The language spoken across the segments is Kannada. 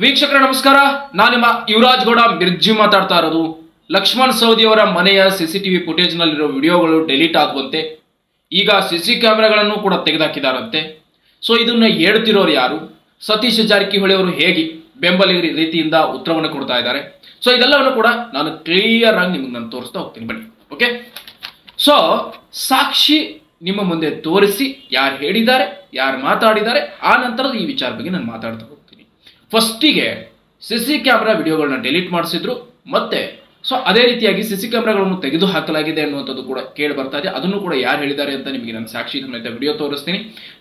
ವೀಕ್ಷಕರ, ನಮಸ್ಕಾರ. ನಾನು ನಿಮ್ಮ ಯುವರಾಜ್ ಗೌಡ, ಮಿರ್ಜಿ ಮಾತಾಡ್ತಾ ಇರೋದು. ಲಕ್ಷ್ಮಣ್ ಸೌದಿ ಅವರ ಮನೆಯ ಸಿಸಿಟಿವಿ ಫುಟೇಜ್ ನಲ್ಲಿರೋ ವಿಡಿಯೋಗಳು ಡೆಲೀಟ್ ಆಗುವಂತೆ ಈಗ ಸಿಸಿ ಕ್ಯಾಮೆರಾಗಳನ್ನು ಕೂಡ ತೆಗೆದಾಕಿದಾರಂತೆ. ಸೊ ಇದನ್ನ ಹೇಳ್ತಿರೋರು ಯಾರು? ಸತೀಶ್ ಜಾರಕಿಹೊಳಿ ಅವರು ಹೇಗೆ ಬೆಂಬಲಿಗರ ರೀತಿಯಿಂದ ಉತ್ತರವನ್ನು ಕೊಡ್ತಾ ಇದ್ದಾರೆ. ಸೊ ಇದೆಲ್ಲವನ್ನು ಕೂಡ ನಾನು ಕ್ಲಿಯರ್ ಆಗಿ ನಿಮ್ಗೆ ನಾನು ತೋರಿಸ್ತಾ ಹೋಗ್ತೀನಿ. ಬನ್ನಿ. ಓಕೆ ಸೊ ಸಾಕ್ಷಿ ನಿಮ್ಮ ಮುಂದೆ ತೋರಿಸಿ ಯಾರು ಹೇಳಿದ್ದಾರೆ, ಯಾರು ಮಾತಾಡಿದ್ದಾರೆ, ಆ ನಂತರದ ಈ ವಿಚಾರ ಬಗ್ಗೆ ನಾನು ಮಾತಾಡ್ತಾ ಫಸ್ಟಿಗೆ ಸಿ ಸಿ ಕ್ಯಾಮ್ರಾ ವಿಡಿಯೋಗಳನ್ನ ಡಿಲೀಟ್ ಮಾಡಿಸಿದ್ರು, ಮತ್ತೆ ಸೊ ಅದೇ ರೀತಿಯಾಗಿ ಸಿ ಸಿ ಕ್ಯಾಮ್ರಾಗಳನ್ನು ತೆಗೆದು ಹಾಕಲಾಗಿದೆ ಅನ್ನುವಂಥದ್ದು ಕೂಡ ಕೇಳಿ ಬರ್ತಾ ಇದೆ. ಅದನ್ನು ಕೂಡ ಯಾರು ಹೇಳಿದ್ದಾರೆ ಅಂತ ನಿಮಗೆ ನಾನು ಸಾಕ್ಷಿ ಸಮೇತ ವಿಡಿಯೋ ತೋರಿಸ್ತೀನಿ.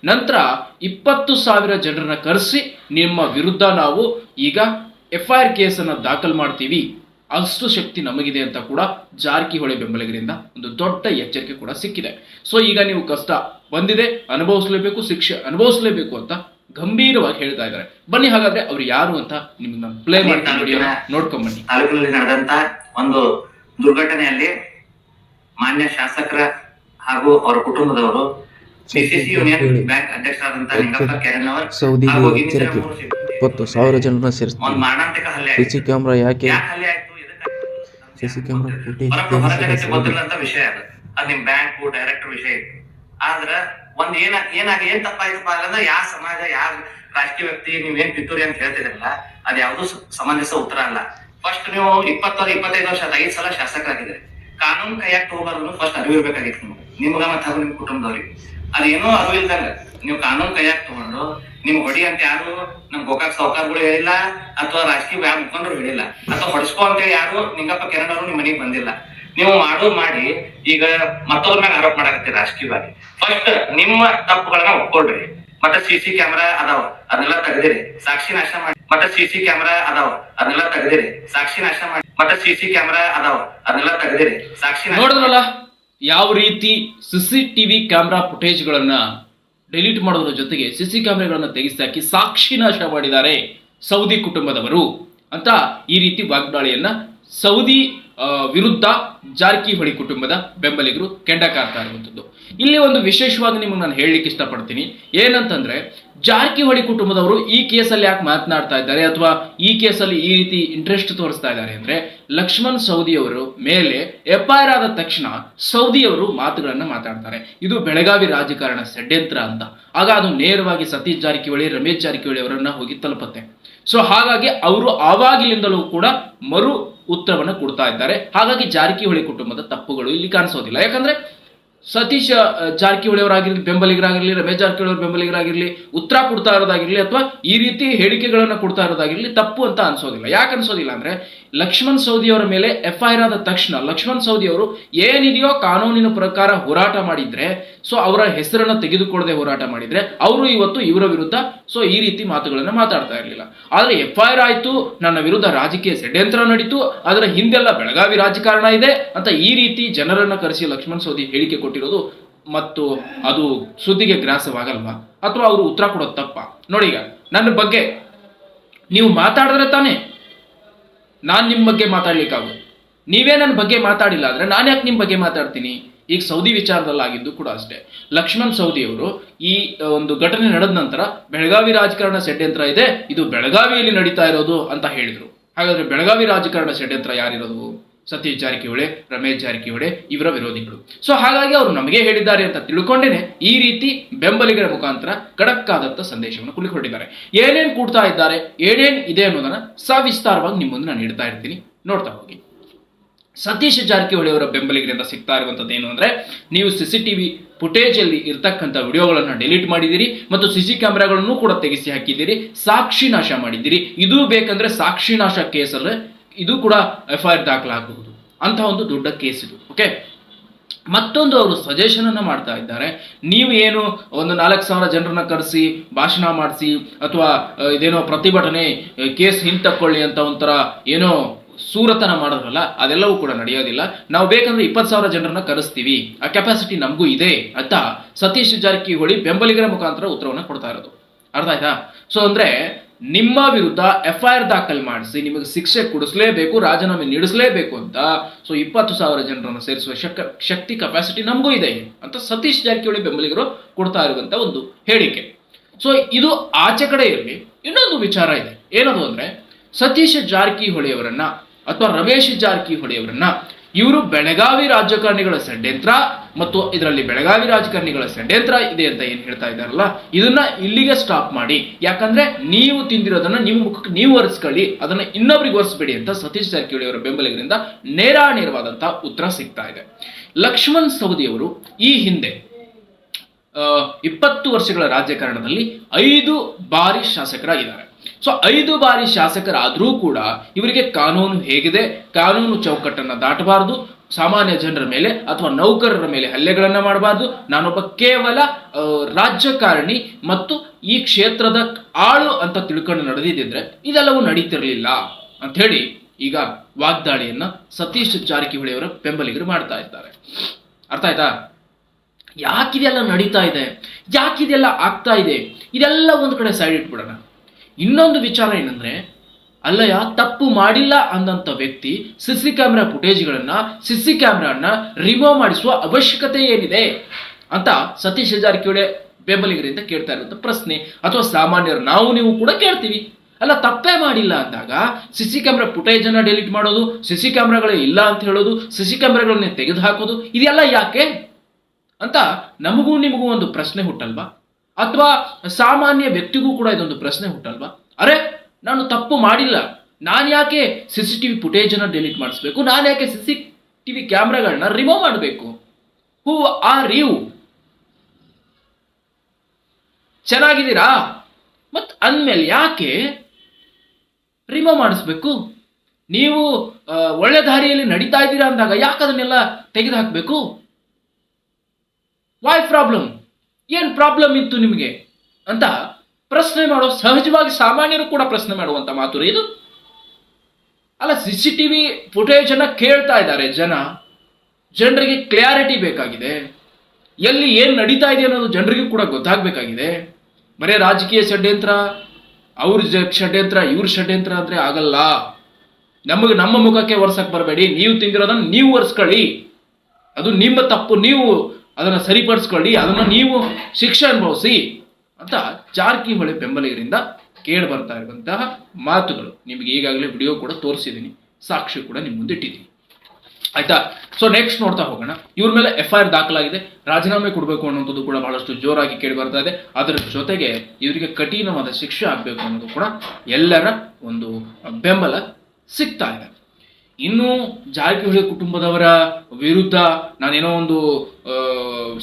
ನಂತರ ಇಪ್ಪತ್ತು ಸಾವಿರ ಜನರನ್ನ ಕರೆಸಿ, ನಿಮ್ಮ ವಿರುದ್ಧ ನಾವು ಈಗ ಎಫ್ ಐ ಆರ್ ಕೇಸನ್ನು ದಾಖಲು ಮಾಡ್ತೀವಿ. ಅಷ್ಟು ಶಕ್ತಿ ನಮಗಿದೆ ಅಂತ ಕೂಡ ಜಾರಕಿಹೊಳಿ ಬೆಂಬಲಿಗರಿಂದ ಒಂದು ದೊಡ್ಡ ಎಚ್ಚರಿಕೆ ಕೂಡ ಸಿಕ್ಕಿದೆ. ಸೊ ಈಗ ನೀವು ಕಷ್ಟ ಬಂದಿದೆ, ಅನುಭವಿಸಲೇಬೇಕು, ಶಿಕ್ಷೆ ಅನುಭವಿಸಲೇಬೇಕು ಅಂತ ಗಂಭೀರವಾಗಿ ಹೇಳ್ತಾ ಇದ್ದಾರೆ. ಬನ್ನಿ ಹಾಗಾದ್ರೆ ಅವ್ರು ಯಾರು ಅಂತ ನಿಮ್ಮನ್ನ ನಾನು ಪ್ಲೇ ಮಾಡ್ತೀನಿ ವಿಡಿಯೋನ ನೋಡ್ಕೊಂಡ್ ಬನ್ನಿ. ತಾಲೂಕಿನಲ್ಲಿ ನಡೆದಂತ ಒಂದು ದುರ್ಘಟನೆಯಲ್ಲಿ ಮಾನ್ಯ ಶಾಸಕರ ಹಾಗೂ ಅವರ ಕುಟುಂಬದವರು ಬಿಸಿಸಿ ಯೂನಿಯನ್ ಬ್ಯಾಂಕ್ ಅಧ್ಯಕ್ಷರಾದಂತಹ ಲಿಂಗಪ್ಪ ಕೆರೆನವರ್ ಸೌದಿಗೆ ಹಾಗೂ ಇನ್ನಿತರ ಸಿಬ್ಬಂದಿ ಇಪ್ಪತ್ತು ಸಾವಿರ ಜನರನ್ನ ಒಂದು ಸೇರಿಸ್ತೀವಿ ಮಾರಣಾಂತಿಕ ಹಲ್ಲೆ ಸಿಸಿ ಕ್ಯಾಮ್ರಾ ಯಾಕೆ? ಯಾಕೆ ಹಲ್ಲೆ ಆಯ್ತು? ಸಿಸಿ ಕ್ಯಾಮ್ರಾ ಫುಟೇಜ್ ಗೊತ್ತಿಲ್ಲ ಅಂತ ವಿಷಯ ಅದು. ಅದ್ ನಿಮ್ ಬ್ಯಾಂಕ್ ಡೈರೆಕ್ಟರ್ ವಿಷಯ. ಇತ್ತು ಆದ್ರ ಒಂದ್ ಏನ, ಏನಾಗ ಏನ್ ತಪ್ಪಾಯ್ತಪ್ಪ ಅಂದ್ರೆ ಯಾವ ಸಮಾಜ ಯಾವ ರಾಜಕೀಯ ವ್ಯಕ್ತಿ ನೀವ್ ಏನ್ ಪಿತೂರಿ ಅಂತ ಹೇಳ್ತಿದ್ರಲ್ಲ ಅದ್ ಯಾವ್ದು ಸ- ಸಮಂಜಸ ಉತ್ತರ ಅಲ್ಲ. ಫಸ್ಟ್ ನೀವು ಇಪ್ಪತ್ತರ ಇಪ್ಪತ್ತೈದು ವರ್ಷ ಐದ್ ಸಲ ಶಾಸಕರಾಗಿದ್ರೆ ಕಾನೂನು ಕೈಯಾಗ ತಗೋಬಾರ್ದು ಫಸ್ಟ್ ಅರಿವು ಇರ್ಬೇಕಾಗಿತ್ತು ನಿಮ್ಗೆ. ನಿಮ್ಗ ಮತ್ತೆ ನಿಮ್ ಕುಟುಂಬದವ್ರಿಗೆ. ಅದೇನೋ ಅರಿವು ಇಲ್ದಂಗ. ನೀವು ಕಾನೂನು ಕೈಯಾಗ ತಗೊಂಡು ನಿಮ್ ಹೊಡಿ ಅಂತ ಯಾರು ನಮ್ ಗೋಕಾಕ್ ಸಾವುಕಾರ್ಗಳು ಹೇಳಿಲ್ಲ, ಅಥವಾ ರಾಜಕೀಯ ಮುಖಂಡರು ಹೇಳಿಲ್ಲ. ಅಥವಾ ಹೊಡಿಸ್ಕೊ ಅಂತ ಯಾರು ನಿಂಗಪ್ಪ ಕಿರಣ್ ಅವರು ನಿಮ್ ಮನೆಗೆ ಬಂದಿಲ್ಲ. ನೀವು ಮಾಡೋದು ಮಾಡಿ ಈಗ ಮತ್ತೊಬ್ಬರ ಮೇಲೆ ಆರೋಪ ಮಾಡಕತ್ತಿ ರಾಜಕೀಯವಾಗಿ. ಫಸ್ಟ್ ನಿಮ್ಮ ತಪ್ಪುಗಳನ್ನ ಒಪ್ಕೊಳ್ರಿ. ಮತ್ತೆ ಸಿ ಸಿ ಕ್ಯಾಮ್ರಾ ಅದಾವ ಅದನ್ನೆಲ್ಲ ತೆಗೆದಿರಿ. ಸಾಕ್ಷಿ ನಾಶ ಮಾಡಿ. ಮತ್ತೆ ಸಿ ಸಿ ಕ್ಯಾಮ್ರಾ ಅದಾವ ಅದನ್ನೆಲ್ಲ ತೆಗೆದಿರಿ. ಸಾಕ್ಷಿ ನಾಶ ಮಾಡಿ. ಮತ್ತೆ ಸಿ ಸಿ ಕ್ಯಾಮ್ರಾ ಅದಾವ ಅದನ್ನೆಲ್ಲ ತೆಗೆದಿರಿ. ಸಾಕ್ಷಿ ನೋಡಿದ್ರಲ್ಲ ಯಾವ ರೀತಿ ಸಿಸಿ ಟಿವಿ ಕ್ಯಾಮ್ರಾ ಫುಟೇಜ್ಗಳನ್ನ ಡಿಲೀಟ್ ಮಾಡೋದ್ರ ಜೊತೆಗೆ ಸಿ ಸಿ ಕ್ಯಾಮ್ರಾಗಳನ್ನ ತೆಗೆಸಿ ಸಾಕ್ಷಿ ನಾಶ ಮಾಡಿದ್ದಾರೆ ಸೌದಿ ಕುಟುಂಬದವರು ಅಂತ ಈ ರೀತಿ ವಾಗ್ದಾಳಿಯನ್ನ ಸೌದಿ ವಿರುದ್ಧ ಜಾರಕಿಹೊಳಿ ಕುಟುಂಬದ ಬೆಂಬಲಿಗರು ಕೆಂಡ ಕಾರ್ತಾ ಇರುವಂಥದ್ದು ಇಲ್ಲಿ ಒಂದು ವಿಶೇಷವಾಗಿ ನಿಮಗೆ ನಾನು ಹೇಳಲಿಕ್ಕೆ ಇಷ್ಟಪಡ್ತೀನಿ. ಏನಂತಂದ್ರೆ, ಜಾರಕಿಹೊಳಿ ಕುಟುಂಬದವರು ಈ ಕೇಸಲ್ಲಿ ಯಾಕೆ ಮಾತನಾಡ್ತಾ ಇದ್ದಾರೆ ಅಥವಾ ಈ ಕೇಸಲ್ಲಿ ಈ ರೀತಿ ಇಂಟ್ರೆಸ್ಟ್ ತೋರಿಸ್ತಾ ಇದ್ದಾರೆ ಅಂದ್ರೆ, ಲಕ್ಷ್ಮಣ್ ಸೌದಿಯವರು ಮೇಲೆ ಎಫ್ಐಆರ್ ಆದ ತಕ್ಷಣ ಸೌದಿಯವರು ಮಾತುಗಳನ್ನ ಮಾತಾಡ್ತಾರೆ. ಇದು ಬೆಳಗಾವಿ ರಾಜಕಾರಣ ಷಡ್ಯಂತ್ರ ಅಂತ. ಆಗ ಅದು ನೇರವಾಗಿ ಸತೀಶ್ ಜಾರಕಿಹೊಳಿ, ರಮೇಶ್ ಜಾರಕಿಹೊಳಿ ಅವರನ್ನ ಹೋಗಿ ತಲುಪುತ್ತೆ. ಸೊ ಹಾಗಾಗಿ ಅವರು ಆವಾಗಿಲಿಂದಲೂ ಕೂಡ ಮರು ಉತ್ತರವನ್ನು ಕೊಡ್ತಾ ಇದ್ದಾರೆ. ಹಾಗಾಗಿ ಜಾರಕಿಹೊಳಿ ಕುಟುಂಬದ ತಪ್ಪುಗಳು ಇಲ್ಲಿ ಕಾಣಿಸೋದಿಲ್ಲ. ಯಾಕಂದ್ರೆ ಸತೀಶ್ ಜಾರಕಿಹೊಳಿ ಅವರಾಗಿರ್ಲಿ ಬೆಂಬಲಿಗರಾಗಿರ್ಲಿ, ರಮೇಶ್ ಜಾರಕಿಹೊಳಿ ಬೆಂಬಲಿಗರಾಗಿರ್ಲಿ, ಉತ್ತರ ಕೊಡ್ತಾ ಇರೋದಾಗಿರ್ಲಿ ಅಥವಾ ಈ ರೀತಿ ಹೇಳಿಕೆಗಳನ್ನ ಕೊಡ್ತಾ ಇರೋದಾಗಿರ್ಲಿ ತಪ್ಪು ಅಂತ ಅನ್ಸೋದಿಲ್ಲ. ಯಾಕೆ ಅನ್ಸೋದಿಲ್ಲ ಅಂದ್ರೆ ಲಕ್ಷ್ಮಣ್ ಸೌದಿ ಅವರ ಮೇಲೆ ಎಫ್ಐಆರ್ ಆದ ತಕ್ಷಣ ಲಕ್ಷ್ಮಣ್ ಸೌದಿ ಅವರು ಏನಿದೆಯೋ ಕಾನೂನಿನ ಪ್ರಕಾರ ಹೋರಾಟ ಮಾಡಿದ್ರೆ, ಸೊ ಅವರ ಹೆಸರನ್ನ ತೆಗೆದುಕೊಳ್ಳದೆ ಹೋರಾಟ ಮಾಡಿದ್ರೆ ಅವರು ಇವತ್ತು ಇವರ ವಿರುದ್ಧ, ಸೊ ಈ ರೀತಿ ಮಾತುಗಳನ್ನು ಮಾತಾಡ್ತಾ ಇರಲಿಲ್ಲ. ಆದರೆ ಎಫ್ಐಆರ್ ಆಯಿತು ಆರ್ ಆಯ್ತು, ನನ್ನ ವಿರುದ್ಧ ರಾಜಕೀಯ ಷಡ್ಯಂತ್ರ ನಡೀತು, ಅದರ ಹಿಂದೆಲ್ಲ ಬೆಳಗಾವಿ ರಾಜಕಾರಣ ಇದೆ ಅಂತ ಈ ರೀತಿ ಜನರನ್ನು ಕರೆಸಿ ಲಕ್ಷ್ಮಣ್ ಸೌದಿ ಹೇಳಿಕೆ ಕೊಟ್ಟಿರೋದು ಮತ್ತು ಅದು ಸುದ್ದಿಗೆ ಗ್ರಾಸವಾಗಲ್ವಾ? ಅಥವಾ ಅವರು ಉತ್ತರ ಕೊಡೋದು ತಪ್ಪ? ನೋಡಿ ಈಗ, ನನ್ನ ಬಗ್ಗೆ ನೀವು ಮಾತಾಡಿದ್ರೆ ತಾನೇ ನಾನು ನಿಮ್ಮ ಬಗ್ಗೆ ಮಾತಾಡ್ಲಿಕ್ಕಾಗೋದು. ನೀವೇ ನನ್ನ ಬಗ್ಗೆ ಮಾತಾಡಿಲ್ಲ ಅಂದ್ರೆ ನಾನು ಯಾಕೆ ನಿಮ್ಮ ಬಗ್ಗೆ ಮಾತಾಡ್ತೀನಿ? ಈಗ ಸೌದಿ ವಿಚಾರದಲ್ಲಾಗಿದ್ದು ಕೂಡ ಅಷ್ಟೇ. ಲಕ್ಷ್ಮಣ್ ಸೌದಿ ಅವರು ಈ ಒಂದು ಘಟನೆ ನಡೆದ ನಂತರ ಬೆಳಗಾವಿ ರಾಜಕಾರಣ ಷಡ್ಯಂತ್ರ ಇದೆ, ಇದು ಬೆಳಗಾವಿಯಲ್ಲಿ ನಡೀತಾ ಇರೋದು ಅಂತ ಹೇಳಿದರು. ಹಾಗಾದ್ರೆ ಬೆಳಗಾವಿ ರಾಜಕಾರಣ ಷಡ್ಯಂತ್ರ ಯಾರಿರೋದು? ಸತೀಶ್ ಜಾರಕಿಹೊಳಿ, ರಮೇಶ್ ಜಾರಕಿಹೊಳಿ ಇವರ ವಿರೋಧಿಗಳು. ಸೊ ಹಾಗಾಗಿ ಅವರು ನಮಗೆ ಹೇಳಿದ್ದಾರೆ ಅಂತ ತಿಳ್ಕೊಂಡೇನೆ ಈ ರೀತಿ ಬೆಂಬಲಿಗರ ಮುಖಾಂತರ ಕಡಕ್ಕಾದಂತ ಸಂದೇಶವನ್ನು ಕುಳಿಕೊಂಡಿದ್ದಾರೆ ಏನೇನ್ ಕೂಡ್ತಾ ಇದ್ದಾರೆ, ಏನೇನ್ ಇದೆ ಅನ್ನೋದನ್ನ ಸವಿಸ್ತಾರವಾಗಿ ನಿಮ್ಮ ಮುಂದೆ ನಾನು ಇಡ್ತಾ ಇರ್ತೀನಿ. ನೋಡ್ತಾ ಹೋಗಿ. ಸತೀಶ್ ಜಾರಕಿಹೊಳಿ ಅವರ ಬೆಂಬಲಿಗರಿಂದ ಸಿಗ್ತಾ ಇರುವಂತದ್ದು ಏನು ಅಂದ್ರೆ, ನೀವು ಸಿಸಿ ಟಿವಿ ಫುಟೇಜ್ ಅಲ್ಲಿ ಇರ್ತಕ್ಕಂಥ ವಿಡಿಯೋಗಳನ್ನ ಡಿಲೀಟ್ ಮಾಡಿದಿರಿ ಮತ್ತು ಸಿಸಿ ಕ್ಯಾಮೆರಾಗಳನ್ನು ಕೂಡ ತೆಗೆಸಿ ಹಾಕಿದ್ದೀರಿ, ಸಾಕ್ಷಿ ನಾಶ ಮಾಡಿದ್ದೀರಿ. ಇದು ಬೇಕಂದ್ರೆ ಸಾಕ್ಷಿ ನಾಶ ಕೇಸಲ್ಲಿ ಇದು ಕೂಡ ಎಫ್ ಐ ಆರ್ ದಾಖಲಾಗಬಹುದು. ಅಂತ ಒಂದು ದೊಡ್ಡ ಕೇಸ್ ಇದು ಓಕೆ ಮತ್ತೊಂದು ಅವರು ಸಜೆಷನ್ ಅನ್ನು ಮಾಡ್ತಾ ಇದ್ದಾರೆ. ನೀವು ಏನು ಒಂದು ನಾಲ್ಕು ಸಾವಿರ ಜನರನ್ನ ಕರೆಸಿ, ಭಾಷಣ ಮಾಡಿಸಿ, ಅಥವಾ ಇದೇನೋ ಪ್ರತಿಭಟನೆ ಕೇಸ್ ಹಿಂತಕ್ಕೊಳ್ಳಿ ಅಂತ ಒಂಥರ ಏನೋ ಸೂರತನ ಮಾಡಿದ್ರಲ್ಲ, ಅದೆಲ್ಲವೂ ಕೂಡ ನಡೆಯೋದಿಲ್ಲ. ನಾವು ಬೇಕಂದ್ರೆ ಇಪ್ಪತ್ತು ಸಾವಿರ ಜನರನ್ನ ಕರೆಸ್ತೀವಿ. ಆ ಕೆಪಾಸಿಟಿ ನಮಗೂ ಇದೆ ಅಂತ ಸತೀಶ್ ಜಾರಕಿಹೊಳಿ ಬೆಂಬಲಿಗರ ಮುಖಾಂತರ ಉತ್ತರವನ್ನು ಕೊಡ್ತಾ ಇರೋದು. ಅರ್ಥ ಆಯ್ತಾ? ಸೊ ಅಂದ್ರೆ ನಿಮ್ಮ ವಿರುದ್ಧ ಎಫ್ ಐ ಆರ್ ದಾಖಲು ಮಾಡಿಸಿ, ನಿಮಗೆ ಶಿಕ್ಷೆ ಕೊಡಿಸಲೇಬೇಕು, ರಾಜೀನಾಮೆ ನೀಡಿಸಲೇಬೇಕು ಅಂತ. ಸೊ ಇಪ್ಪತ್ತು ಸಾವಿರ ಜನರನ್ನು ಸೇರಿಸುವ ಶಕ್, ಶಕ್ತಿ ಕೆಪಾಸಿಟಿ ನಮಗೂ ಇದೆ ಅಂತ ಸತೀಶ್ ಜಾರಕಿಹೊಳಿ ಬೆಂಬಲಿಗರು ಕೊಡ್ತಾ ಇರುವಂತ ಒಂದು ಹೇಳಿಕೆ. ಸೊ ಇದು ಆಚೆ ಕಡೆ ಇರಲಿ, ಇನ್ನೊಂದು ವಿಚಾರ ಇದೆ. ಏನದು ಅಂದ್ರೆ, ಸತೀಶ್ ಜಾರಕಿಹೊಳಿ ಅವರನ್ನ ಅಥವಾ ರಮೇಶ್ ಜಾರಕಿಹೊಳಿ ಅವರನ್ನ ಇವರು ಬೆಳಗಾವಿ ರಾಜಕಾರಣಿಗಳ ಷಡ್ಯಂತ್ರ ಮತ್ತು ಇದರಲ್ಲಿ ಬೆಳಗಾವಿ ರಾಜಕಾರಣಿಗಳ ಷಡ್ಯಂತ್ರ ಇದೆ ಅಂತ ಏನ್ ಹೇಳ್ತಾ ಇದ್ದಾರಲ್ಲ, ಇದನ್ನ ಇಲ್ಲಿಗೆ ಸ್ಟಾಪ್ ಮಾಡಿ. ಯಾಕಂದ್ರೆ ನೀವು ತಿಂದಿರೋದನ್ನ ನಿಮ್ಮ ಮುಖಕ್ಕೆ ನೀವು ಒರೆಸ್ಕೊಳ್ಳಿ, ಅದನ್ನ ಇನ್ನೊಬ್ರಿಗೆ ಒರೆಸ್ಬೇಡಿ ಅಂತ ಸತೀಶ್ ಜಾರಕಿಹೊಳಿ ಅವರ ಬೆಂಬಲಿಗರಿಂದ ನೇರಾನೇರವಾದಂತಹ ಉತ್ತರ ಸಿಗ್ತಾ ಇದೆ. ಲಕ್ಷ್ಮಣ್ ಸವದಿ ಅವರು ಈ ಹಿಂದೆ ಇಪ್ಪತ್ತು ವರ್ಷಗಳ ರಾಜಕಾರಣದಲ್ಲಿ ಐದು ಬಾರಿ ಶಾಸಕರಾಗಿದ್ದಾರೆ. ಸೊ ಐದು ಬಾರಿ ಶಾಸಕರಾದರೂ ಕೂಡ ಇವರಿಗೆ ಕಾನೂನು ಹೇಗಿದೆ? ಕಾನೂನು ಚೌಕಟ್ಟನ್ನು ದಾಟಬಾರದು. ಸಾಮಾನ್ಯ ಜನರ ಮೇಲೆ ಅಥವಾ ನೌಕರರ ಮೇಲೆ ಹಲ್ಲೆಗಳನ್ನ ಮಾಡಬಾರ್ದು. ನಾನೊಬ್ಬ ಕೇವಲ ರಾಜ್ಯಕಾರಣಿ ಮತ್ತು ಈ ಕ್ಷೇತ್ರದ ಆಳು ಅಂತ ತಿಳ್ಕೊಂಡು ನಡೆದಿದ್ದಿದ್ರೆ ಇದೆಲ್ಲವೂ ನಡೀತಿರಲಿಲ್ಲ ಅಂತ ಹೇಳಿ ಈಗ ವಾಗ್ದಾಳಿಯನ್ನ ಸತೀಶ್ ಜಾರಕಿಹೊಳಿ ಅವರ ಬೆಂಬಲಿಗರು ಮಾಡ್ತಾ ಇದ್ದಾರೆ. ಅರ್ಥ ಆಯ್ತಾ? ಯಾಕಿದೆಲ್ಲ ನಡೀತಾ ಇದೆ? ಯಾಕಿದೆಲ್ಲ ಆಗ್ತಾ ಇದೆ? ಇದೆಲ್ಲ ಒಂದು ಕಡೆ ಸೈಡ್ ಇಟ್ಬಿಡೋಣ. ಇನ್ನೊಂದು ವಿಚಾರ ಏನಂದ್ರೆ, ಅಲ್ಲಯ್ಯ, ತಪ್ಪು ಮಾಡಿಲ್ಲ ಅಂದಂತ ವ್ಯಕ್ತಿ ಸಿಸಿ ಕ್ಯಾಮ್ರಾ ಫುಟೇಜ್ಗಳನ್ನ ಸಿಸಿ ಕ್ಯಾಮ್ರಾನ ರಿಮೂವ್ ಮಾಡಿಸುವ ಅವಶ್ಯಕತೆ ಏನಿದೆ ಅಂತ ಸತೀಶ್ ಜಾರಕಿಹೊಳಿ ಬೆಂಬಲಿಗರಿಂದ ಕೇಳ್ತಾ ಇರುವಂತ ಪ್ರಶ್ನೆ. ಅಥವಾ ಸಾಮಾನ್ಯರು, ನಾವು, ನೀವು ಕೂಡ ಕೇಳ್ತೀವಿ. ಅಲ್ಲ, ತಪ್ಪೇ ಮಾಡಿಲ್ಲ ಅಂದಾಗ ಸಿಸಿ ಕ್ಯಾಮ್ರಾ ಫುಟೇಜ್ ಅನ್ನ ಡಿಲೀಟ್ ಮಾಡೋದು ಸಿಸಿ ಕ್ಯಾಮ್ರಾಗಳೇ ಇಲ್ಲ ಅಂತ ಹೇಳೋದು ಸಿಸಿ ಕ್ಯಾಮ್ರಾಗಳನ್ನೇ ತೆಗೆದು ಹಾಕೋದು ಇದೆಲ್ಲ ಯಾಕೆ? ಅಂತ ನಮಗೂ ನಿಮಗೂ ಒಂದು ಪ್ರಶ್ನೆ ಹುಟ್ಟಲ್ವಾ? ಅಥವಾ ಸಾಮಾನ್ಯ ವ್ಯಕ್ತಿಗೂ ಕೂಡ ಇದೊಂದು ಪ್ರಶ್ನೆ ಹುಟ್ಟಲ್ವಾ ಅರೆ, ನಾನು ತಪ್ಪು ಮಾಡಿಲ್ಲ. ನಾನು ಯಾಕೆ ಸಿ ಸಿ ಟಿವಿ ಫುಟೇಜ್ ಅನ್ನು ಡಿಲೀಟ್ ಮಾಡಿಸ್ಬೇಕು? ನಾನು ಯಾಕೆ ಸಿ ಸಿ ಟಿವಿ ಕ್ಯಾಮ್ರಾಗಳನ್ನ ರಿಮೂವ್ ಮಾಡಬೇಕು? ಹೂ ಆರ್ ಯು ಚೆನ್ನಾಗಿದ್ದೀರಾ? ಮತ್ತು ಅಂದಮೇಲೆ ಯಾಕೆ ರಿಮೂವ್ ಮಾಡಿಸ್ಬೇಕು? ನೀವು ಒಳ್ಳೆ ದಾರಿಯಲ್ಲಿ ನಡೀತಾ ಇದ್ದೀರಾ ಅಂದಾಗ ಯಾಕೆ ಅದನ್ನೆಲ್ಲ ತೆಗೆದು ಹಾಕಬೇಕು ವೈ ಪ್ರಾಬ್ಲಮ್ ಏನ್ ಪ್ರಾಬ್ಲಮ್ ಇತ್ತು ನಿಮಗೆ? ಅಂತ ಪ್ರಶ್ನೆ ಮಾಡೋ ಸಹಜವಾಗಿ ಸಾಮಾನ್ಯರು ಕೂಡ ಪ್ರಶ್ನೆ ಮಾಡುವಂತ ಮಾತು ಇದು. ಅಲ್ಲ ಸಿ ಸಿ ಟಿವಿ ಫುಟೇಜ್ ಅನ್ನ ಕೇಳ್ತಾ ಇದ್ದಾರೆ ಜನ. ಜನರಿಗೆ ಕ್ಲಾರಿಟಿ ಬೇಕಾಗಿದೆ. ಎಲ್ಲಿ ಏನು ನಡೀತಾ ಇದೆ ಅನ್ನೋದು ಜನರಿಗೂ ಕೂಡ ಗೊತ್ತಾಗಬೇಕಾಗಿದೆ. ಬರೀ ರಾಜಕೀಯ ಷಡ್ಯಂತ್ರ, ಅವ್ರ ಷಡ್ಯಂತ್ರ, ಇವ್ರ ಷಡ್ಯಂತ್ರ ಅಂದ್ರೆ ಆಗಲ್ಲ. ನಮಗೆ ನಮ್ಮ ಮುಖಕ್ಕೆ ಒರ್ಸಕ್ಕೆ ಬರಬೇಡಿ. ನೀವು ತಿಂದಿರೋದನ್ನ ನೀವು ಒರೆಸ್ಕೊಳ್ಳಿ. ಅದು ನಿಮ್ಮ ತಪ್ಪು. ನೀವು ಅದನ್ನ ಸರಿಪಡಿಸ್ಕೊಳ್ಳಿ, ಅದನ್ನು ನೀವು ಶಿಕ್ಷೆ ಅನುಭವಿಸಿ ಅಂತ ಜಾರಕಿಹೊಳಿ ಬೆಂಬಲಿಗರಿಂದ ಕೇಳಿ ಬರ್ತಾ ಇರುವಂತಹ ಮಾತುಗಳು. ನಿಮಗೆ ಈಗಾಗಲೇ ವಿಡಿಯೋ ಕೂಡ ತೋರಿಸಿದ್ದೀನಿ ಸಾಕ್ಷಿ ಕೂಡ ನಿಮ್ಮ ಮುಂದೆ ಇಟ್ಟಿದ್ದೀನಿ ಆಯ್ತಾ? ಸೊ ನೆಕ್ಸ್ಟ್ ನೋಡ್ತಾ ಹೋಗೋಣ. ಇವ್ರ ಮೇಲೆ ಎಫ್ ಐ ಆರ್ ದಾಖಲಾಗಿದೆ. ರಾಜೀನಾಮೆ ಕೊಡಬೇಕು ಅನ್ನೋದು ಕೂಡ ಬಹಳಷ್ಟು ಜೋರಾಗಿ ಕೇಳಿ ಬರ್ತಾ ಇದೆ. ಅದರ ಜೊತೆಗೆ ಇವರಿಗೆ ಕಠಿಣವಾದ ಶಿಕ್ಷೆ ಆಗಬೇಕು ಅನ್ನೋದು ಕೂಡ ಎಲ್ಲರ ಒಂದು ಬೆಂಬಲ ಸಿಗ್ತಾ ಇದೆ. ಇನ್ನು ಜಾರಕಿಹೊಳಿ ಕುಟುಂಬದವರ ವಿರುದ್ಧ ನಾನೇನೋ ಒಂದು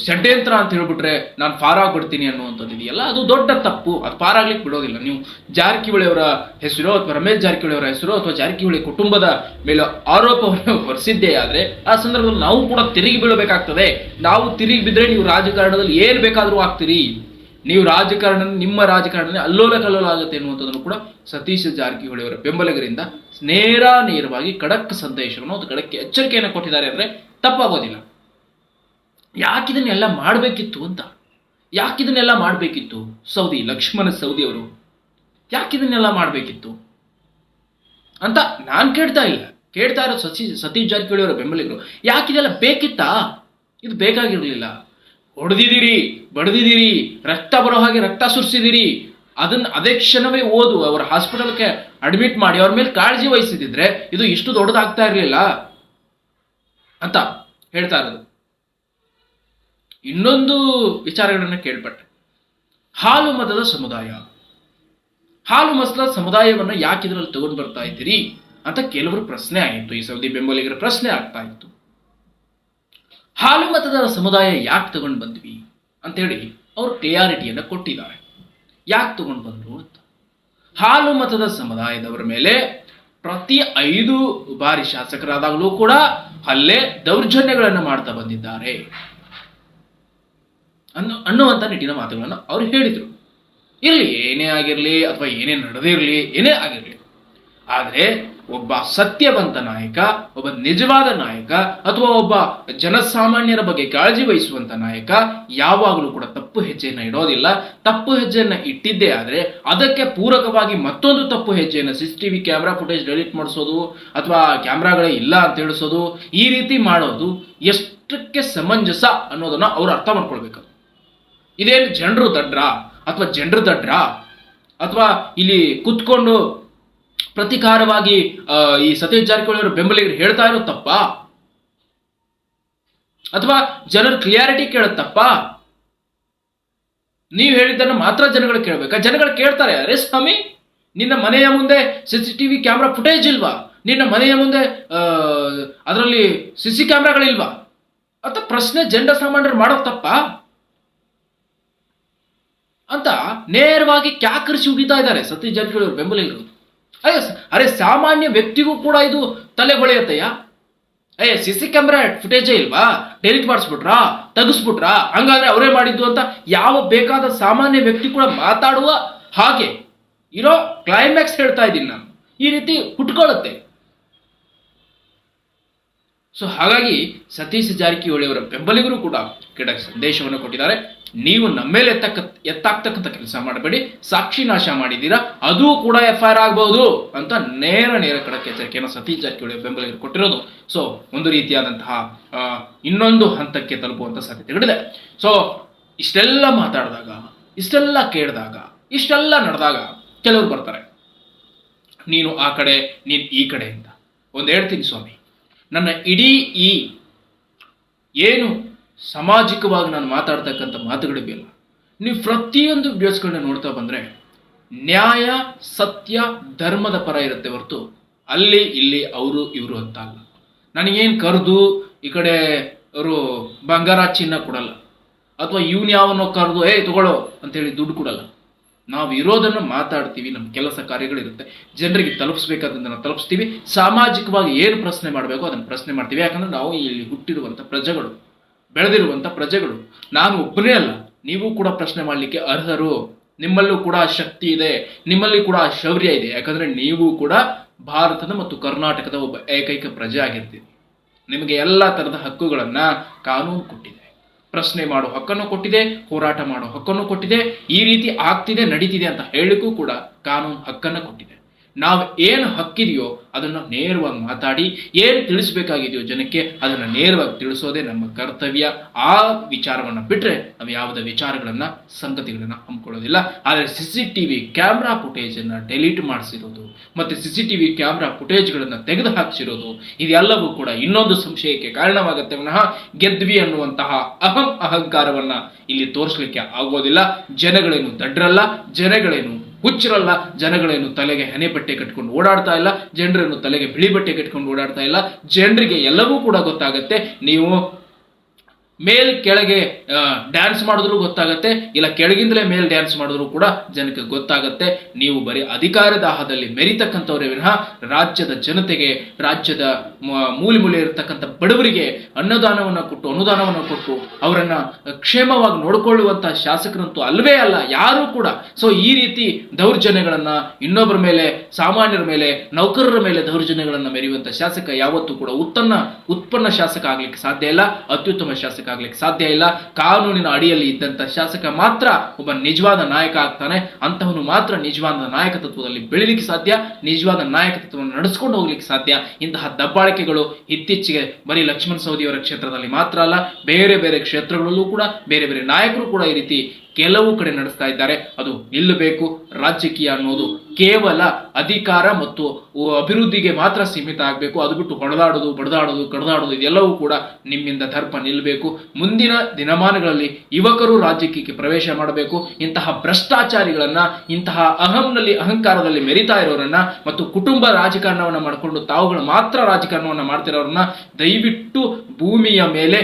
ಷಡ್ಯಂತ್ರ ಅಂತ ಹೇಳ್ಬಿಟ್ರೆ ನಾನು ಪಾರಾಗಿ ಕೊಡ್ತೀನಿ ಅನ್ನುವಂಥದ್ದು ಇದೆಯಲ್ಲ? ಅದು ದೊಡ್ಡ ತಪ್ಪು. ಅದು ಪಾರಾಗ್ಲಿಕ್ಕೆ ಬಿಡೋದಿಲ್ಲ. ನೀವು ಜಾರಕಿಹೊಳಿ ಅವರ ಹೆಸರು ಅಥವಾ ರಮೇಶ್ ಜಾರಕಿಹೊಳಿ ಅವರ ಹೆಸರು ಅಥವಾ ಜಾರಕಿಹೊಳಿ ಕುಟುಂಬದ ಮೇಲೆ ಆರೋಪವನ್ನು ಹೊರಿಸಿದ್ದೇ ಆದರೆ ಆ ಸಂದರ್ಭದಲ್ಲಿ ನಾವು ಕೂಡ ತಿರುಗಿ ಬೀಳಬೇಕಾಗ್ತದೆ. ನಾವು ತಿರುಗಿ ಬಿದ್ದರೆ ನೀವು ರಾಜಕಾರಣದಲ್ಲಿ ಏನು ಬೇಕಾದರೂ ಆಗ್ತೀರಿ. ನೀವು ರಾಜಕಾರಣ, ನಿಮ್ಮ ರಾಜಕಾರಣ ಅಲ್ಲೋಲ ಕಲ್ಲೋಲ ಆಗುತ್ತೆ ಎನ್ನುವಂಥದ್ದನ್ನು ಕೂಡ ಸತೀಶ್ ಜಾರಕಿಹೊಳಿ ಅವರ ಬೆಂಬಲಿಗರಿಂದ ನೇರ ನೇರವಾಗಿ ಖಡಕ್ ಸಂದೇಶವನ್ನು ಒಂದು ಖಡಕ್ಕೆ ಎಚ್ಚರಿಕೆಯನ್ನು ಕೊಟ್ಟಿದ್ದಾರೆ ಅಂದರೆ ತಪ್ಪಾಗೋದಿಲ್ಲ. ಯಾಕಿದನ್ನೆಲ್ಲ ಮಾಡಬೇಕಿತ್ತು ಅಂತ? ಯಾಕಿದನ್ನೆಲ್ಲ ಮಾಡಬೇಕಿತ್ತು? ಸೌದಿ, ಲಕ್ಷ್ಮಣ ಸೌದಿ ಅವರು. ಯಾಕಿದನ್ನೆಲ್ಲ ಮಾಡಬೇಕಿತ್ತು? ಅಂತ ನಾನು ಕೇಳ್ತಾ ಇಲ್ಲ. ಕೇಳ್ತಾ ಇರೋ ಸತಿ, ಸತೀಶ್ ಜಾರಕಿಹೊಳಿ ಅವರ ಬೆಂಬಲಿಗರು. ಯಾಕಿದೆಲ್ಲ ಬೇಕಿತ್ತಾ? ಇದು ಬೇಕಾಗಿರಲಿಲ್ಲ. ಹೊಡೆದಿದ್ದೀರಿ, ಬಡ್ದಿದ್ದೀರಿ, ರಕ್ತ ಬರೋ ಹಾಗೆ ರಕ್ತ ಸುರಿಸಿದಿರಿ ಅದನ್ನ ಅದೇ ಕ್ಷಣವೇ ಓದು, ಅವರ ಹಾಸ್ಪಿಟಲ್ಗೆ ಅಡ್ಮಿಟ್ ಮಾಡಿ, ಅವ್ರ ಮೇಲೆ ಕಾಳಜಿ ವಹಿಸಿದಿದ್ರೆ ಇದು ಇಷ್ಟು ದೊಡ್ಡದಾಗ್ತಾ ಇರಲಿಲ್ಲ ಅಂತ ಹೇಳ್ತಾ ಇರೋದು. ಇನ್ನೊಂದು ವಿಚಾರಗಳನ್ನ ಕೇಳ್ಪಟ್ಟೆ. ಹಾಲು ಮತದ ಸಮುದಾಯ. ಹಾಲು ಮತದ ಸಮುದಾಯವನ್ನು ಯಾಕೆ ಇದರಲ್ಲಿ ತಗೊಂಡು ಬರ್ತಾ ಇದ್ದೀರಿ ಅಂತ ಕೆಲವರು ಪ್ರಶ್ನೆ ಆಯಿತು. ಈ ಸೌದಿ ಬೆಂಬಲಿಗರ ಪ್ರಶ್ನೆ ಆಗ್ತಾ ಇತ್ತು. ಹಾಲು ಮತದ ಸಮುದಾಯ ಯಾಕೆ ತಗೊಂಡು ಬಂದ್ವಿ ಅಂತೇಳಿ ಅವರು ಕ್ಲಿಯಾರಿಟಿಯನ್ನು ಕೊಟ್ಟಿದ್ದಾರೆ. ಯಾಕೆ ತಗೊಂಡು ಬಂದರು ಅಂತ. ಹಾಲು ಮತದ ಸಮುದಾಯದವರ ಮೇಲೆ ಪ್ರತಿ ಐದು ಬಾರಿ ಶಾಸಕರಾದಾಗಲೂ ಕೂಡ ಹಲ್ಲೆ ದೌರ್ಜನ್ಯಗಳನ್ನು ಮಾಡ್ತಾ ಬಂದಿದ್ದಾರೆ. ಅನ್ನು ಅನ್ನುವಂಥ ನಿಟ್ಟಿನ ಮಾತುಗಳನ್ನು ಅವರು ಹೇಳಿದರು. ಇರಲಿ, ಏನೇ ಆಗಿರಲಿ ಅಥವಾ ಏನೇ ನಡೆದಿರಲಿ ಏನೇ ಆಗಿರಲಿ. ಆದರೆ ಒಬ್ಬ ಸತ್ಯವಂತ ನಾಯಕ, ಒಬ್ಬ ನಿಜವಾದ ನಾಯಕ, ಅಥವಾ ಒಬ್ಬ ಜನಸಾಮಾನ್ಯರ ಬಗ್ಗೆ ಕಾಳಜಿ ವಹಿಸುವಂತ ನಾಯಕ ಯಾವಾಗಲೂ ಕೂಡ ತಪ್ಪು ಹೆಜ್ಜೆಯನ್ನು ಇಡೋದಿಲ್ಲ. ತಪ್ಪು ಹೆಜ್ಜೆಯನ್ನು ಇಟ್ಟಿದ್ದೇ ಆದರೆ ಅದಕ್ಕೆ ಪೂರಕವಾಗಿ ಮತ್ತೊಂದು ತಪ್ಪು ಹೆಜ್ಜೆಯನ್ನು C C TV camera footage delete ಮಾಡಿಸೋದು ಅಥವಾ ಕ್ಯಾಮ್ರಾಗಳೇ ಇಲ್ಲ ಅಂತ ಹೇಳಿಸೋದು, ಈ ರೀತಿ ಮಾಡೋದು ಎಷ್ಟಕ್ಕೆ ಸಮಂಜಸ ಅನ್ನೋದನ್ನ ಅವರು ಅರ್ಥ ಮಾಡ್ಕೊಳ್ಬೇಕು. ಇದೇನು ಜನರು ದಡ್ರ ಅಥವಾ ಜನರು ದಡ್ರ ಅಥವಾ ಇಲ್ಲಿ ಕುತ್ಕೊಂಡು ಪ್ರತಿಕಾರವಾಗಿ ಈ ಸತೀಶ್ ಜಾರಕಿಹೊಳಿ ಅವರ ಬೆಂಬಲಿಗರು ಹೇಳ್ತಾ ಇರೋ ತಪ್ಪ? ಅಥವಾ ಜನರ ಕ್ಲಿಯಾರಿಟಿ ಕೇಳತ್ತಪ್ಪ ತಪ್ಪಾ? ನೀವು ಹೇಳಿದ್ದನ್ನು ಮಾತ್ರ ಜನಗಳು ಕೇಳಬೇಕಾ? ಜನಗಳು ಕೇಳ್ತಾರೆ, ಅರೆ ಸ್ವಾಮಿ, ನಿನ್ನ ಮನೆಯ ಮುಂದೆ C C TV camera footage ಇಲ್ವಾ? ನಿನ್ನ ಮನೆಯ ಮುಂದೆ ಅದರಲ್ಲಿ ಸಿ ಸಿ ಕ್ಯಾಮ್ರಾಗಳಿಲ್ವಾ? ಅಂತ ಪ್ರಶ್ನೆ ಜಂಡ ಸಾಮಾನ್ಯರು ಮಾಡೋ ತಪ್ಪ? ಅಂತ ನೇರವಾಗಿ ಕ್ಯಾಕರಿಸಿ ಉಗಿತಾ ಇದ್ದಾರೆ ಸತೀಶ್ ಜಾರಕಿಹೊಳಿ ಬೆಂಬಲಿಗರು. ಅಯ್ಯ ಅರೆ, ಸಾಮಾನ್ಯ ವ್ಯಕ್ತಿಗೂ ಕೂಡ ಇದು ತಲೆ ಹೊಳೆಯತ್ತಯ್ಯ? ಅಯ್ಯ, ಸಿ ಸಿ ಕ್ಯಾಮ್ರಾ ಫುಟೇಜೇ ಇಲ್ವಾ? ಡೆಲಿಟ್ ಮಾಡಿಸ್ಬಿಟ್ರಾ? ತೆಗಿಸ್ಬಿಟ್ರಾ? ಹಂಗಾದ್ರೆ ಅವರೇ ಮಾಡಿದ್ದು ಅಂತ ಯಾವ ಬೇಕಾದ ಸಾಮಾನ್ಯ ವ್ಯಕ್ತಿ ಕೂಡ ಮಾತಾಡುವ ಹಾಗೆ. ಇರೋ ಕ್ಲೈಮ್ಯಾಕ್ಸ್ ಹೇಳ್ತಾ ಇದ್ದೀನಿ ನಾನು. ಈ ರೀತಿ ಹುಟ್ಕೊಳ್ಳುತ್ತೆ ಸೊ ಹಾಗಾಗಿ ಸತೀಶ್ ಜಾರಕಿಹೊಳಿ ಅವರ ಬೆಂಬಲಿಗರು ಕೂಡ ಕೆಡ ಸಂದೇಶವನ್ನು ಕೊಟ್ಟಿದ್ದಾರೆ. ನೀವು ನಮ್ಮ ಮೇಲೆ ಎತ್ತಕ್ಕ, ಎತ್ತಾಗ್ತಕ್ಕಂಥ ಕೆಲಸ ಮಾಡಬೇಡಿ, ಸಾಕ್ಷಿ ನಾಶ ಮಾಡಿದ್ದೀರಾ, ಅದು ಕೂಡ ಎಫ್ ಐ ಆರ್ ಆಗಬಹುದು ಅಂತ ನೇರ ನೇರ ಖಡಕ್ ಎಚ್ಚರಿಕೆಯನ್ನು ಸತೀಶ್ ಜಾರಕಿಹೊಳಿ ಬೆಂಬಲಿಗರು ಕೊಟ್ಟಿರೋದು. ಸೊ ಒಂದು ರೀತಿಯಾದಂತಹ ಇನ್ನೊಂದು ಹಂತಕ್ಕೆ ತಲುಪುವಂತ ಸಾಧ್ಯತೆಗಳಿದೆ. ಸೊ ಇಷ್ಟೆಲ್ಲ ಮಾತಾಡಿದಾಗ, ಇಷ್ಟೆಲ್ಲ ಕೇಳಿದಾಗ, ಇಷ್ಟೆಲ್ಲ ನಡೆದಾಗ ಕೆಲವರು ಬರ್ತಾರೆ. ನೀನು ಆ ಕಡೆ, ನೀನು ಈ ಕಡೆ ಅಂತ. ಒಂದು ಹೇಳ್ತೀನಿ ಸ್ವಾಮಿ, ನನ್ನ ಇಡೀ ಈ ಏನು ಸಾಮಾಜಿಕವಾಗಿ ನಾನು ಮಾತಾಡ್ತಕ್ಕಂಥ ಮಾತುಗಳಿವೆಯಲ್ಲ ನೀವು ಪ್ರತಿಯೊಂದು ವಿಡಿಯೋಸ್ಗಳನ್ನ ನೋಡ್ತಾ ಬಂದರೆ, ನ್ಯಾಯ, ಸತ್ಯ, ಧರ್ಮದ ಪರ ಇರುತ್ತೆ ಹೊರತು ಅಲ್ಲಿ, ಇಲ್ಲಿ ಅವರು, ಇವರು ಅಂತ ಅಲ್ಲ. ನನಗೇನು ಕರೆದು ಈ ಕಡೆ ಅವರು ಬಂಗಾರ ಚಿನ್ನ ಕೊಡಲ್ಲ, ಅಥವಾ ಇವನು ಯಾವನೋ ಕರೆದು ಏ ತಗೊಳ್ಳೋ ಅಂತೇಳಿ ದುಡ್ಡು ಕೊಡಲ್ಲ. ನಾವು ಇರೋದನ್ನು ಮಾತಾಡ್ತೀವಿ, ನಮ್ಮ ಕೆಲಸ ಕಾರ್ಯಗಳಿರುತ್ತೆ. ಜನರಿಗೆ ತಲುಪಿಸ್ಬೇಕಾದನ್ನ ತಲುಪಿಸ್ತೀವಿ. ಸಾಮಾಜಿಕವಾಗಿ ಏನು ಪ್ರಶ್ನೆ ಮಾಡಬೇಕು ಅದನ್ನು ಪ್ರಶ್ನೆ ಮಾಡ್ತೀವಿ. ಯಾಕಂದ್ರೆ ನಾವು ಇಲ್ಲಿ ಹುಟ್ಟಿರುವಂಥ ಪ್ರಜೆಗಳು. ಬೆಳೆದಿರುವಂಥ ಪ್ರಜೆಗಳು. ನಾನು ಒಬ್ಬನೇ ಅಲ್ಲ. ನೀವು ಕೂಡ ಪ್ರಶ್ನೆ ಮಾಡಲಿಕ್ಕೆ ಅರ್ಹರು. ನಿಮ್ಮಲ್ಲೂ ಕೂಡ ಶಕ್ತಿ ಇದೆ. ನಿಮ್ಮಲ್ಲಿ ಕೂಡ ಶೌರ್ಯ ಇದೆ. ಯಾಕಂದ್ರೆ ನೀವು ಕೂಡ ಭಾರತದ ಮತ್ತು ಕರ್ನಾಟಕದ ಒಬ್ಬ ಏಕೈಕ ಪ್ರಜೆ ಆಗಿರ್ತೀರಿ. ನಿಮಗೆ ಎಲ್ಲ ತರದ ಹಕ್ಕುಗಳನ್ನ ಕಾನೂನು ಕೊಟ್ಟಿದೆ. ಪ್ರಶ್ನೆ ಮಾಡೋ ಹಕ್ಕನ್ನು ಕೊಟ್ಟಿದೆ, ಹೋರಾಟ ಮಾಡೋ ಹಕ್ಕನ್ನು ಕೊಟ್ಟಿದೆ, ಈ ರೀತಿ ಆಗ್ತಿದೆ, ನಡೀತಿದೆ ಅಂತ ಹೇಳಿಕೂ ಕೂಡ ಕಾನೂನು ಹಕ್ಕನ್ನು ಕೊಟ್ಟಿದೆ. ನಾವು ಏನು ಹಕ್ಕಿದೆಯೋ ಅದನ್ನು ನೇರವಾಗಿ ಮಾತಾಡಿ ಏನು ತಿಳಿಸ್ಬೇಕಾಗಿದೆಯೋ ಜನಕ್ಕೆ ಅದನ್ನು ನೇರವಾಗಿ ತಿಳಿಸೋದೇ ನಮ್ಮ ಕರ್ತವ್ಯ. ಆ ವಿಚಾರವನ್ನು ಬಿಟ್ಟರೆ ನಾವು ಯಾವುದೇ ವಿಚಾರಗಳನ್ನು, ಸಂಗತಿಗಳನ್ನು ಹಮ್ಮಿಕೊಳ್ಳೋದಿಲ್ಲ. ಆದರೆ C C T V camera ಫುಟೇಜನ್ನು delete ಮಾಡಿಸಿರೋದು, ಮತ್ತು C C T V camera ಫುಟೇಜ್ಗಳನ್ನು ತೆಗೆದು ಹಾಕಿಸಿರೋದು ಇದೆಲ್ಲವೂ ಕೂಡ ಇನ್ನೊಂದು ಸಂಶಯಕ್ಕೆ ಕಾರಣವಾಗುತ್ತೆ. ವಿನಃ ಗೆದ್ವಿ ಅನ್ನುವಂತಹ ಅಹಂ ಅಹಂಕಾರವನ್ನು ಇಲ್ಲಿ ತೋರಿಸಲಿಕ್ಕೆ ಆಗೋದಿಲ್ಲ. ಜನಗಳೇನು ದಡ್ರಲ್ಲ, ಜನಗಳೇನು ಹುಚ್ಚರಲ್ಲ, ಜನಗಳೇನು ತಲೆಗೆ ಹಣೆ ಬಟ್ಟೆ ಕಟ್ಕೊಂಡು ಓಡಾಡ್ತಾ ಇಲ್ಲ, ಜನರೇನು ತಲೆಗೆ ಬಿಳಿ ಬಟ್ಟೆ ಕಟ್ಕೊಂಡು ಓಡಾಡ್ತಾ ಇಲ್ಲ, ಜನರಿಗೆ ಎಲ್ಲವೂ ಕೂಡ ಗೊತ್ತಾಗುತ್ತೆ, ನೀವು ಮೇಲ್ ಕೆಳಗೆ ಡ್ಯಾನ್ಸ್ ಮಾಡಿದ್ರು ಗೊತ್ತಾಗತ್ತೆ, ಇಲ್ಲ ಕೆಳಗಿಂದಲೇ ಮೇಲ್ ಡ್ಯಾನ್ಸ್ ಮಾಡಿದ್ರು ಕೂಡ ಜನಕ್ಕೆ ಗೊತ್ತಾಗತ್ತೆ. ನೀವು ಬರೀ ಅಧಿಕಾರ ದಾಹದಲ್ಲಿ ಮೆರಿತಕ್ಕಂಥವ್ರೇ ವಿನಃ ರಾಜ್ಯದ ಜನತೆಗೆ, ರಾಜ್ಯದ ಮೂಲೆ ಮೂಲೆ ಇರತಕ್ಕಂಥ ಬಡವರಿಗೆ ಅನ್ನದಾನವನ್ನು ಕೊಟ್ಟು, ಅನುದಾನವನ್ನು ಕೊಟ್ಟು ಅವರನ್ನ ಕ್ಷೇಮವಾಗಿ ನೋಡಿಕೊಳ್ಳುವಂತ ಶಾಸಕರಂತೂ ಅಲ್ವೇ ಅಲ್ಲ, ಯಾರೂ ಕೂಡ. ಸೊ ಈ ರೀತಿ ದೌರ್ಜನ್ಯಗಳನ್ನ ಇನ್ನೊಬ್ಬರ ಮೇಲೆ, ಸಾಮಾನ್ಯರ ಮೇಲೆ, ನೌಕರರ ಮೇಲೆ ದೌರ್ಜನ್ಯಗಳನ್ನ ಮೆರೆಯುವಂತಹ ಶಾಸಕ ಯಾವತ್ತೂ ಕೂಡ ಉತ್ತನ್ನ, ಉತ್ಪನ್ನ ಶಾಸಕ ಆಗ್ಲಿಕ್ಕೆ ಸಾಧ್ಯ ಇಲ್ಲ, ಅತ್ಯುತ್ತಮ ಶಾಸಕ ಆಗ್ಲಿಕ್ಕೆ ಸಾಧ್ಯ ಇಲ್ಲ. ಕಾನೂನಿನ ಅಡಿಯಲ್ಲಿ ಇದ್ದಂಥ ಶಾಸಕ ಮಾತ್ರ ಒಬ್ಬ ನಿಜವಾದ ನಾಯಕ ಆಗ್ತಾನೆ. ಅಂತವನು ಮಾತ್ರ ನಿಜವಾದ ನಾಯಕತ್ವದಲ್ಲಿ ಬೆಳಿಲಿಕ್ಕೆ ಸಾಧ್ಯ. ನಿಜವಾದ ನಾಯಕತ್ವವನ್ನು ನಡೆಸ್ಕೊಂಡು ಹೋಗ್ಲಿಕ್ಕೆ ಸಾಧ್ಯ. ಇಂತಹ ದಬ್ಬಾಳಿಕೆಗಳು ಇತ್ತೀಚೆಗೆ ಬರೀ ಲಕ್ಷ್ಮಣ ಸವದಿಯವರ ಕ್ಷೇತ್ರದಲ್ಲಿ ಮಾತ್ರ ಅಲ್ಲ, ಬೇರೆ ಬೇರೆ ಕ್ಷೇತ್ರಗಳಲ್ಲೂ ಕೂಡ, ಬೇರೆ ಬೇರೆ ನಾಯಕರು ಕೂಡ ಈ ರೀತಿ ಕೆಲವು ಕಡೆ ನಡೆಸ್ತಾ ಇದ್ದಾರೆ. ಅದು ನಿಲ್ಲಬೇಕು. ರಾಜಕೀಯ ಅನ್ನೋದು ಕೇವಲ ಅಧಿಕಾರ ಮತ್ತು ಅಭಿವೃದ್ಧಿಗೆ ಮಾತ್ರ ಸೀಮಿತ ಆಗಬೇಕು. ಅದು ಬಿಟ್ಟು ಹೊಡೆದಾಡೋದು ಬಡದಾಡೋದು, ಕಡದಾಡೋದು ಇದೆಲ್ಲವೂ ಕೂಡ ನಿಮ್ಮಿಂದ ದರ್ಪ ನಿಲ್ಲಬೇಕು ಮುಂದಿನ ದಿನಮಾನಗಳಲ್ಲಿ ಯುವಕರು ರಾಜಕೀಯಕ್ಕೆ ಪ್ರವೇಶ ಮಾಡಬೇಕು. ಇಂತಹ ಭ್ರಷ್ಟಾಚಾರಿಗಳನ್ನ, ಇಂತಹ ಅಹಂನಲ್ಲಿ, ಅಹಂಕಾರದಲ್ಲಿ ಮೆರಿತಾ ಇರೋರನ್ನ ಮತ್ತು ಕುಟುಂಬ ರಾಜಕಾರಣವನ್ನು ಮಾಡಿಕೊಂಡು ತಾವುಗಳು ಮಾತ್ರ ರಾಜಕಾರಣವನ್ನು ಮಾಡ್ತಿರೋರನ್ನ ದಯವಿಟ್ಟು ಭೂಮಿಯ ಮೇಲೆ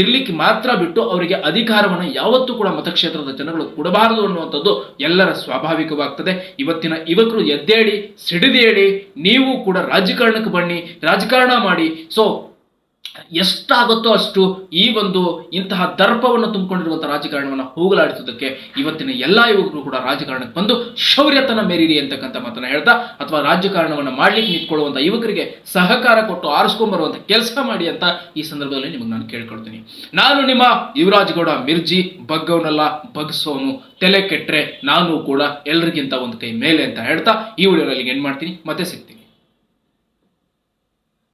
ಇರ್ಲಿಕ್ಕೆ ಮಾತ್ರ ಬಿಟ್ಟು ಅವರಿಗೆ ಅಧಿಕಾರವನ್ನು ಯಾವತ್ತೂ ಕೂಡ ಮತಕ್ಷೇತ್ರದ ಜನಗಳು ಕೊಡಬಾರದು ಅನ್ನುವಂಥದ್ದು ಎಲ್ಲರ ಸ್ವಾಭಾವಿಕವಾಗ್ತದೆ. ಇವತ್ತಿನ ಯುವಕರು ಎದ್ದೇಳಿ ಸಿಡಿದೇಳಿ ನೀವು ಕೂಡ ರಾಜಕಾರಣಕ್ಕೆ ಬನ್ನಿ ರಾಜಕಾರಣ ಮಾಡಿ. ಸೊ ಎಷ್ಟಾಗುತ್ತೋ ಅಷ್ಟು ಈ ಒಂದು ಇಂತಹ ದರ್ಪವನ್ನು ತುಂಬಿಕೊಂಡಿರುವಂತಹ ರಾಜಕಾರಣವನ್ನು ಹೋಗಲಾಡಿಸೋದಕ್ಕೆ ಇವತ್ತಿನ ಎಲ್ಲ ಯುವಕರು ಕೂಡ ರಾಜಕಾರಣಕ್ಕೆ ಬಂದು ಶೌರ್ಯತನ ಮೇರಿರಿ ಅಂತಕ್ಕಂಥ ಮಾತನ್ನ ಹೇಳ್ತಾ, ಅಥವಾ ರಾಜಕಾರಣವನ್ನು ಮಾಡ್ಲಿಕ್ಕೆ ನಿಂತ್ಕೊಳ್ಳುವಂತ ಯುವಕರಿಗೆ ಸಹಕಾರ ಕೊಟ್ಟು ಆರಿಸ್ಕೊಂಡ್ಬರುವಂತ ಕೆಲಸ ಮಾಡಿ ಅಂತ ಈ ಸಂದರ್ಭದಲ್ಲಿ ನಿಮಗೆ ನಾನು ಕೇಳ್ಕೊಳ್ತೀನಿ. ನಾನು ನಿಮ್ಮ ಯುವರಾಜ್ ಗೌಡ ಮಿರ್ಜಿ, ಬಗ್ಗವನಲ್ಲ, ಬಗ್ಸೋನು, ತಲೆ ಕೆಟ್ಟರೆ ನಾನು ಕೂಡ ಎಲ್ರಿಗಿಂತ ಒಂದು ಕೈ ಮೇಲೆ ಅಂತ ಹೇಳ್ತಾ ಈ ವಿಡಿಯೋದಲ್ಲಿ ಏನ್ ಮಾಡ್ತೀನಿ. ಮತ್ತೆ ಸಿಗ್ತೀನಿ.